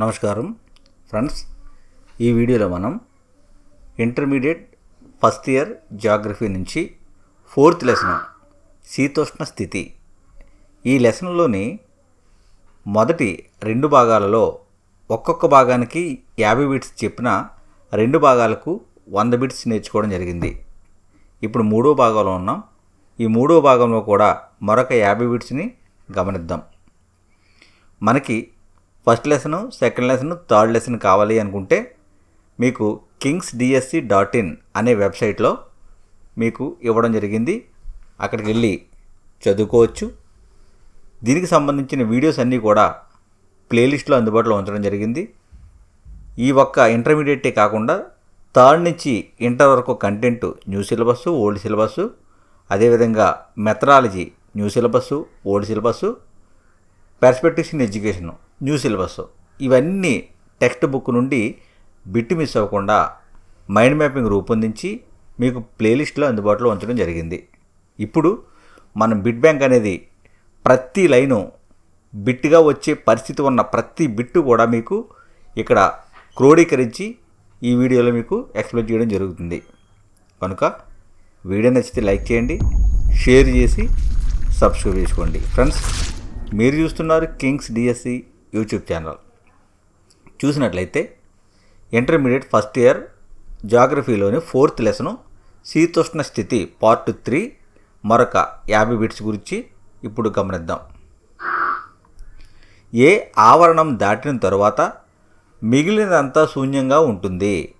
నమస్కారం. ఫ్రెండ్స్ ఈ వీడియోలో మనం ఇంటర్మీడియట్ ఫస్ట్ ఇయర్ జాగ్రఫీ నుంచి ఫోర్త్ లెసన్ శీతోష్ణ స్థితి. ఈ లెసన్లోని మొదటి రెండు భాగాలలో ఒక్కొక్క భాగానికి యాభై బిట్స్ చెప్పిన రెండు భాగాలకు వంద బిట్స్ నేర్చుకోవడం జరిగింది. ఇప్పుడు మూడో భాగంలో ఉన్నాం. ఈ మూడో భాగంలో కూడా మరొక యాభై బిట్స్ని గమనిద్దాం. మనకి first lesson second lesson third lesson కావాలి అనుకుంటే మీకు కింగ్స్ డిఎస్సి డాట్ ఇన్ అనే వెబ్సైట్లో మీకు ఇవ్వడం జరిగింది. అక్కడికి వెళ్ళి చదువుకోవచ్చు. దీనికి సంబంధించిన వీడియోస్ అన్నీ కూడా ప్లేలిస్ట్లో అందుబాటులో ఉంచడం జరిగింది. ఈ ఒక్క ఇంటర్మీడియటే కాకుండా థర్డ్ నుంచి ఇంటర్ వరకు content new syllabus old syllabus అదేవిధంగా methodology new syllabus old syllabus perspectives in education new syllabus ఇవన్నీ టెక్స్ట్ బుక్ నుండి బిట్ మిస్ అవ్వకుండా మైండ్ మ్యాపింగ్ రూపొందించి మీకు ప్లేలిస్ట్లో అందుబాటులో ఉంచడం జరిగింది. ఇప్పుడు మనం బిట్ బ్యాంక్ అనేది ప్రతి లైను బిట్గా వచ్చే పరిస్థితి ఉన్న ప్రతి బిట్టు కూడా మీకు ఇక్కడ క్రోడీకరించి ఈ వీడియోలో మీకు ఎక్స్ప్లెయిన్ చేయడం జరుగుతుంది. కనుక వీడియో నచ్చితే లైక్ చేయండి షేర్ చేసి సబ్స్క్రైబ్ చేసుకోండి. ఫ్రెండ్స్ మీరు చూస్తున్నారు కింగ్స్ డిఎస్సి యూట్యూబ్ ఛానల్. చూసినట్లయితే ఇంటర్మీడియట్ ఫస్ట్ ఇయర్ జాగ్రఫీలోని ఫోర్త్ లెసను శీతోష్ణ స్థితి పార్ట్ త్రీ మరొక యాభై బిట్స్ గురించి ఇప్పుడు గమనిద్దాం. ఏ ఆవరణం దాటిన తరువాత మిగిలినదంతా శూన్యంగా ఉంటుంది.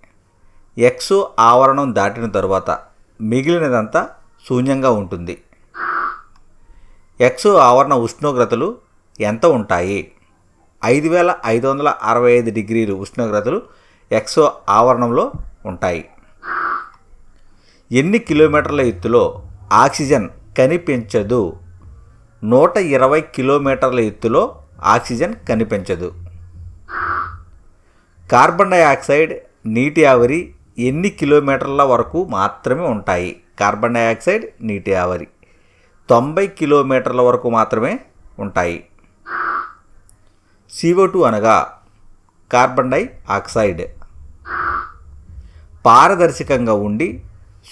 ఎక్స్ ఆవరణం దాటిన తరువాత మిగిలినదంతా శూన్యంగా ఉంటుంది. ఎక్స్ ఆవరణ ఉష్ణోగ్రతలు ఎంత ఉంటాయి? ఐదు వేల ఐదు వందల అరవై ఐదు డిగ్రీలు ఉష్ణోగ్రతలు ఎక్సో ఆవరణంలో ఉంటాయి. ఎన్ని కిలోమీటర్ల ఎత్తులో ఆక్సిజన్ కనిపించదు? నూట ఇరవై కిలోమీటర్ల ఎత్తులో ఆక్సిజన్ కనిపించదు. కార్బన్ డైఆక్సైడ్ నీటి ఆవిరి ఎన్ని కిలోమీటర్ల వరకు మాత్రమే ఉంటాయి? కార్బన్ డైఆక్సైడ్ నీటి ఆవిరి తొంభై కిలోమీటర్ల వరకు మాత్రమే ఉంటాయి. సిఓ టూ అనగా కార్బన్ డై ఆక్సైడ్. పారదర్శకంగా ఉండి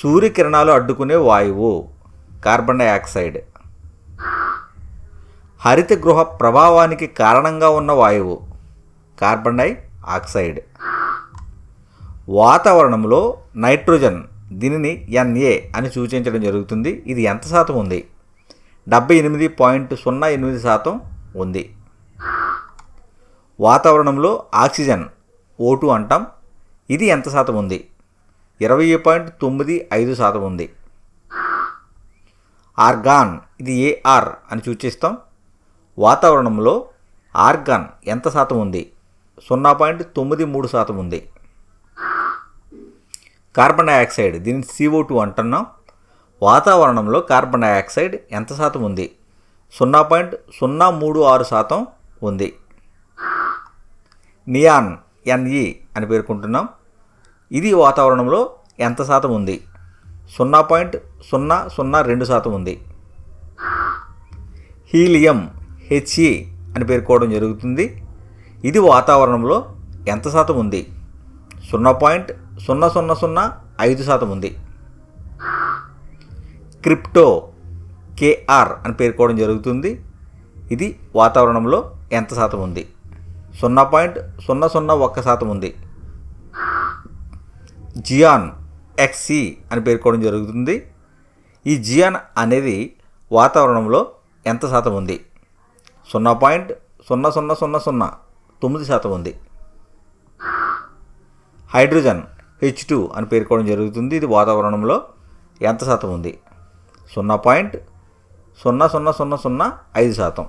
సూర్యకిరణాలు అడ్డుకునే వాయువు కార్బన్ డైఆక్సైడ్ హరిత గృహ ప్రభావానికి కారణంగా ఉన్న వాయువు కార్బన్ డై ఆక్సైడ్. వాతావరణంలో నైట్రోజన్ దీనిని ఎన్ఏ అని సూచించడం జరుగుతుంది. ఇది ఎంత శాతం ఉంది? డెబ్బై ఎనిమిది పాయింట్ సున్నా ఎనిమిది శాతం ఉంది. వాతావరణంలో ఆక్సిజన్ ఓటు అంటాం. ఇది ఎంత శాతం ఉంది? ఇరవై పాయింట్ తొమ్మిది ఐదు శాతం ఉంది. ఆర్గాన్ ఇది ఏఆర్ అని సూచిస్తాం వాతావరణంలో ఆర్గాన్ ఎంత శాతం ఉంది? సున్నా పాయింట్ తొమ్మిది మూడు శాతం ఉంది. కార్బన్ డైఆక్సైడ్ దీన్ని సిఓ టూ అంటున్నాం. వాతావరణంలో కార్బన్ డయాక్సైడ్ ఎంత శాతం ఉంది? సున్నా పాయింట్ సున్నా మూడు ఆరు శాతం ఉంది. నియాన్ ఎన్ఈ అని పేర్కొంటున్నాం. ఇది వాతావరణంలో ఎంత శాతం ఉంది? సున్నా పాయింట్ సున్నా సున్నా రెండు శాతం ఉంది. హీలియం హెచ్ఈ అని పేర్కోవడం జరుగుతుంది. ఇది వాతావరణంలో ఎంత శాతం ఉంది? సున్నా పాయింట్ సున్నా సున్నా సున్నా ఐదు శాతం ఉంది. క్రిప్టో కేఆర్ అని పేర్కోవడం జరుగుతుంది. ఇది వాతావరణంలో ఎంత శాతం ఉంది? సున్నా పాయింట్ సున్నా సున్నా ఒక్క శాతం ఉంది. జియాన్ ఎక్స్సి అని పేర్కోవడం జరుగుతుంది. ఈ జియాన్ అనేది వాతావరణంలో ఎంత శాతం ఉంది? సున్నా పాయింట్ సున్నా సున్నా సున్నా సున్నా తొమ్మిది శాతం ఉంది. హైడ్రోజన్ హెచ్ టూ అని పేర్కోవడం జరుగుతుంది. ఇది వాతావరణంలో ఎంత శాతం ఉంది? సున్నా పాయింట్ సున్నా సున్నా సున్నా సున్నా ఐదు శాతం.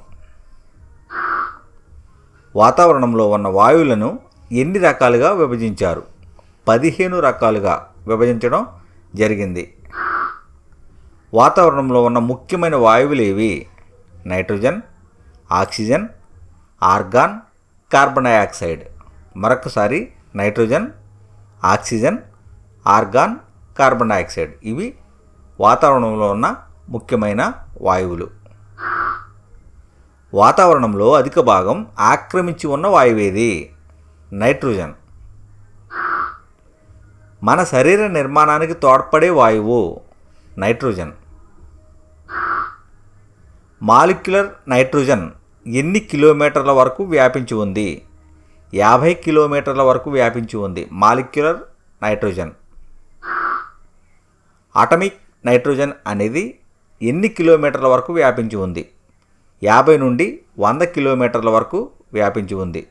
వాతావరణంలో ఉన్న వాయువులను ఎన్ని రకాలుగా విభజించారు? పదిహేను రకాలుగా విభజించడం జరిగింది. వాతావరణంలో ఉన్న ముఖ్యమైన వాయువులు ఏవి? Nitrogen oxygen argon carbon dioxide మరొకసారి nitrogen oxygen argon carbon dioxide ఇవి వాతావరణంలో ఉన్న ముఖ్యమైన వాయువులు. వాతావరణంలో అధిక భాగం ఆక్రమించి ఉన్న వాయువేది నైట్రోజన్. మన శరీర నిర్మాణానికి తోడ్పడే వాయువు నైట్రోజన్. మాలిక్యులర్ నైట్రోజన్ ఎన్ని కిలోమీటర్ల వరకు వ్యాపించి ఉంది? యాభై కిలోమీటర్ల వరకు వ్యాపించి ఉంది మాలిక్యులర్ నైట్రోజన్. అటమిక్ నైట్రోజన్ అనేది ఎన్ని కిలోమీటర్ల వరకు వ్యాపించి ఉంది? యాభై నుండి వంద కిలోమీటర్ల వరకు వ్యాపించి ఉంది.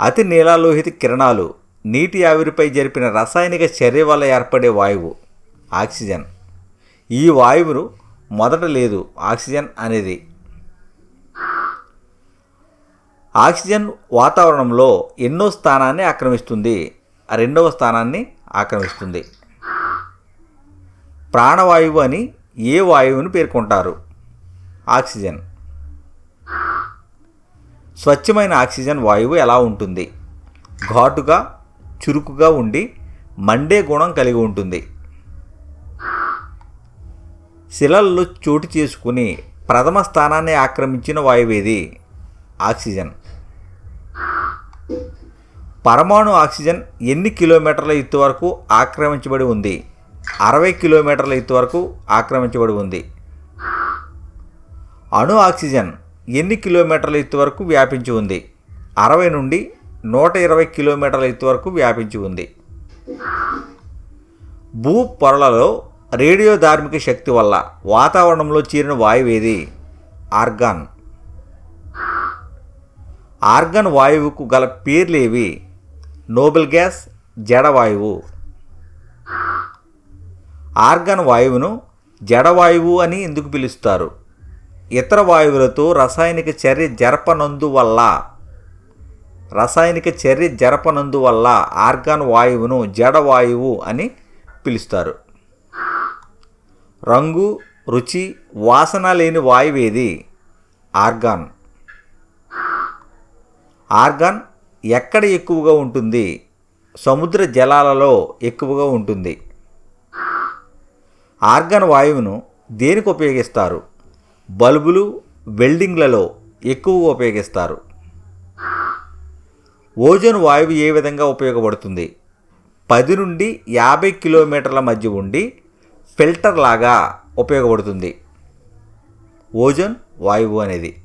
అతి నీలాలోహిత కిరణాలు నీటి ఆవిరిపై జరిపిన రసాయనిక చర్య వల్ల ఏర్పడే వాయువు ఆక్సిజన్. ఈ వాయువును మొదట లేదు ఆక్సిజన్ అనేది. ఆక్సిజన్ వాతావరణంలో ఎన్నో స్థానాన్ని ఆక్రమిస్తుంది రెండవ స్థానాన్ని ఆక్రమిస్తుంది. ప్రాణవాయువు అని ఏ వాయువును పేర్కొంటారు? ఆక్సిజన్. స్వచ్ఛమైన ఆక్సిజన్ వాయువు ఎలా ఉంటుంది? ఘాటుగా చురుకుగా ఉండి మండే గుణం కలిగి ఉంటుంది. శిలల్లో చోటు చేసుకుని ప్రథమ స్థానాన్ని ఆక్రమించిన వాయువేది ఆక్సిజన్. పరమాణు ఆక్సిజన్ ఎన్ని కిలోమీటర్ల ఎత్తు వరకు ఆక్రమించబడి ఉంది? అరవై కిలోమీటర్ల ఎత్తు వరకు ఆక్రమించబడి ఉంది. అణు ఆక్సిజన్ ఎన్ని కిలోమీటర్ల ఎత్తు వరకు వ్యాపించి ఉంది? అరవై నుండి నూట ఇరవై కిలోమీటర్ల ఎత్తు వరకు వ్యాపించి ఉంది. భూ పొరలలో రేడియో ధార్మిక శక్తి వల్ల వాతావరణంలో చేరిన వాయువేది ఆర్గాన్. ఆర్గాన్ వాయువుకు గల పేర్లేవి నోబెల్ గ్యాస్ జడవాయువు ఆర్గాన్ వాయువును జడవాయువు అని ఎందుకు పిలుస్తారు? ఇతర వాయువులతో రసాయనిక చర్య జరపనందువల్ల రసాయనిక చర్య జరపనందువల్ల ఆర్గాన్ వాయువును జడవాయువు అని పిలుస్తారు. రంగు రుచి వాసన లేని వాయువేది ఆర్గాన్. ఆర్గాన్ ఎక్కడ ఎక్కువగా ఉంటుంది? సముద్ర జలాలలో ఎక్కువగా ఉంటుంది. ఆర్గాన్ వాయువును దేనికి ఉపయోగిస్తారు? బల్బులు వెల్డింగ్లలో ఎక్కువ ఉపయోగిస్తారు. ఓజోన్ వాయువు ఏ విధంగా ఉపయోగపడుతుంది? పది నుండి యాభై కిలోమీటర్ల మధ్య ఉండి ఫిల్టర్ లాగా ఉపయోగపడుతుంది. ఓజోన్ వాయువు అనేది.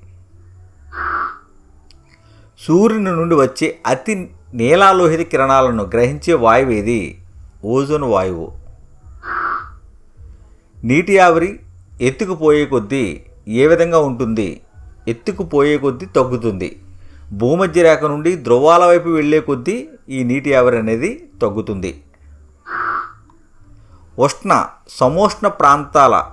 సూర్యుని నుండి వచ్చే అతి నీలాలోహిత కిరణాలను గ్రహించే వాయువు ఏది? ఓజోన్ వాయువు. నీటి ఆవిరి ఎత్తుకుపోయే కొద్దీ ఏ విధంగా ఉంటుంది? ఎత్తుకుపోయే కొద్దీ తగ్గుతుంది. భూమధ్య రేఖ నుండి ధ్రువాల వైపు వెళ్ళే కొద్దీ ఈ నీటి ఆవిరి అనేది తగ్గుతుంది. ఉష్ణ సమోష్ణ ప్రాంతాల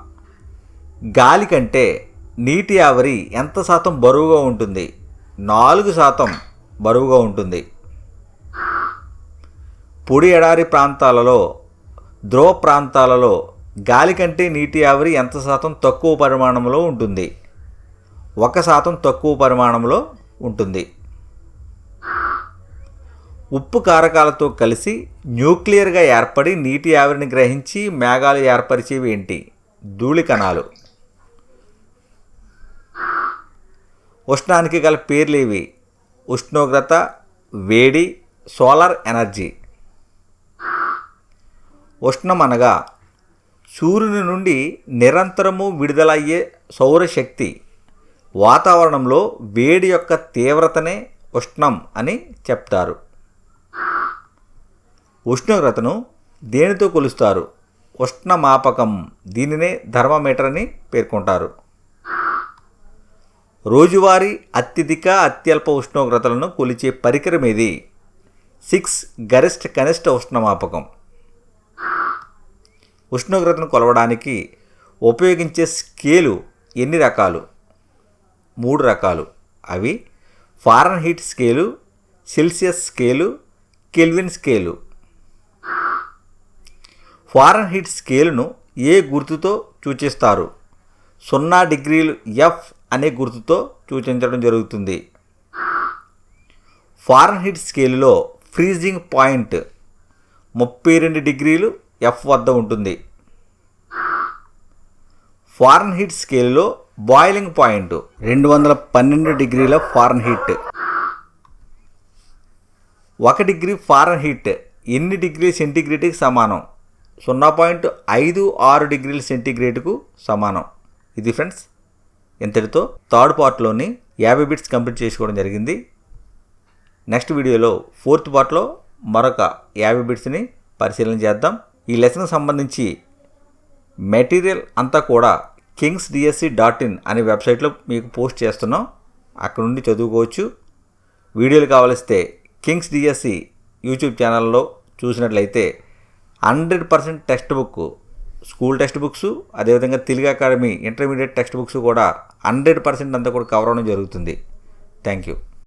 గాలి కంటే నీటి ఆవిరి ఎంత శాతం బరువుగా ఉంటుంది? నాలుగు శాతం బరువుగా ఉంటుంది. పొడి ఎడారి ప్రాంతాలలో ధ్రువ ప్రాంతాలలో గాలి కంటే నీటి ఆవిరి ఎంత శాతం తక్కువ పరిమాణంలో ఉంటుంది? ఒక శాతం తక్కువ పరిమాణంలో ఉంటుంది. ఉప్పు కారకాలతో కలిసి న్యూక్లియర్గా ఏర్పడి నీటి ఆవిరిని గ్రహించి మేఘాలు ఏర్పరిచేవి ఏంటి? ధూళి కణాలు. ఉష్ణానికి గల పేర్లేవి? ఉష్ణోగ్రత వేడి సోలార్ ఎనర్జీ. ఉష్ణం అనగా సూర్యుని నుండి నిరంతరము విడుదలయ్యే సౌరశక్తి వాతావరణంలో వేడి యొక్క తీవ్రతనే ఉష్ణం అని చెప్తారు. ఉష్ణోగ్రతను దేనితో కొలుస్తారు? ఉష్ణమాపకం దీనినే ధర్మమీటర్ అని పేర్కొంటారు. రోజువారీ అత్యధిక అత్యల్ప ఉష్ణోగ్రతలను కొలిచే పరికరం ఇది సిక్స్ గరిష్ట కనిష్ట ఉష్ణమాపకం. ఉష్ణోగ్రతను కొలవడానికి ఉపయోగించే స్కేలు ఎన్ని రకాలు? మూడు రకాలు. అవి Fahrenheit scale Celsius scale Kelvin scale. Fahrenheit స్కేలును ఏ గుర్తుతో సూచిస్తారు? సున్నా డిగ్రీలు ఎఫ్ అనే గుర్తుతో సూచించడం జరుగుతుంది. ఫారెన్ హీట్ స్కేలులో ఫ్రీజింగ్ పాయింట్ ముప్పై రెండు డిగ్రీలు ఎఫ్ వద్ద ఉంటుంది. ఫారెన్ హీట్ స్కేల్లో బాయిలింగ్ పాయింట్ రెండు వందల పన్నెండు డిగ్రీల ఫారెన్ హీట్ ఒక డిగ్రీ ఫారెన్ హీట్ ఎన్ని డిగ్రీ సెంటీగ్రేడ్కి సమానం? సున్నా పాయింట్ ఐదు ఆరు డిగ్రీల సెంటీగ్రేడ్కు సమానం. ఇది ఫ్రెండ్స్ ఇంతటితో థర్డ్ పార్ట్లోని యాభై బిట్స్ కంప్లీట్ చేసుకోవడం జరిగింది. నెక్స్ట్ వీడియోలో ఫోర్త్ పార్ట్లో మరొక యాభై బిట్స్ని పరిశీలన చేద్దాం. ఈ లెసన్కి సంబంధించి మెటీరియల్ అంతా కూడా కింగ్స్ డిఎస్సి డాట్ ఇన్ అనే వెబ్సైట్లో మీకు పోస్ట్ చేస్తున్నాం. అక్కడ నుండి చదువుకోవచ్చు. వీడియోలు కావలిస్తే కింగ్స్ డిఎస్సి యూట్యూబ్ ఛానల్లో చూసినట్లయితే hundred percent text book school text books అదేవిధంగా Telugu academy intermediate text books కూడా హండ్రెడ్ పర్సెంట్ అంతా కూడా కవర్ అవడం జరుగుతుంది. Thank you.